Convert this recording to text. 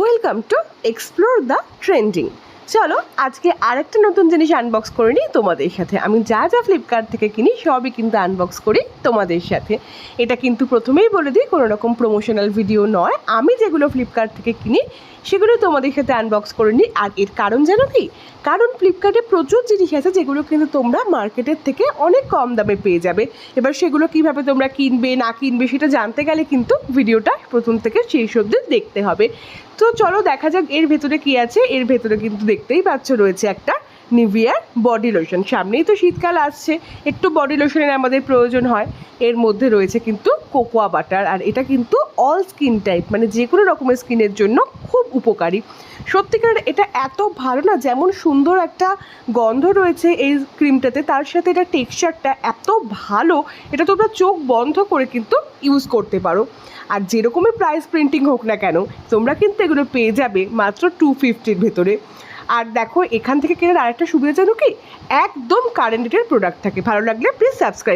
Welcome to explore the trending চলো, আজকে আরেকটা নতুন জিনিস আনবক্স করে নিই তোমাদের সাথে। আমি যা যা ফ্লিপকার্ট থেকে কিনি, সবই কিন্তু আনবক্স করি তোমাদের সাথে। এটা কিন্তু প্রথমেই বলে দিই, কোনো রকম প্রমোশনাল ভিডিও নয়। আমি যেগুলো ফ্লিপকার্ট থেকে কিনি, সেগুলো তোমাদের সাথে আনবক্স করে নিই। আর এর কারণ জানো কি? কারণ ফ্লিপকার্টে প্রচুর জিনিস আছে, যেগুলো কিন্তু তোমরা মার্কেটের থেকে অনেক কম দামে পেয়ে যাবে। এবার সেগুলো কীভাবে তোমরা কিনবে, না কিনবে, সেটা জানতে গেলে কিন্তু ভিডিওটা প্রথম থেকে শেষ অব্দি দেখতে হবে। তো চলো দেখা যাক এর ভেতরে কি আছে। এর ভেতরে কিন্তু দেখতেই পাচ্ছ রয়েছে একটা নিভিয়ার বডি লোশন। সামনেই তো শীতকাল আসছে, একটু বডি লোশনের আমাদের প্রয়োজন হয়। এর মধ্যে রয়েছে কিন্তু কোকোয়া বাটার, আর এটা কিন্তু অল স্কিন টাইপ মানে যে কোনো রকমের স্কিনের জন্য খুব উপকারী। সত্যিকার এটা এত ভালো না, যেমন সুন্দর একটা গন্ধ রয়েছে এই ক্রিমটাতে, তার সাথে এটা টেক্সচারটা এত ভালো, এটা তোমরা চোখ বন্ধ করে কিন্তু ইউজ করতে পারো। আর যেরকমই প্রাইস প্রিন্টিং হোক না কেন, তোমরা কিন্তু এগুলো পেয়ে যাবে মাত্র টু ফিফটির ভেতরে। আর দেখো, এখান থেকে কেনার আরেকটা সুবিধা জানো কি? একদম কারেন্টের প্রোডাক্ট থাকে। ভালো লাগলে প্লিজ সাবস্ক্রাইব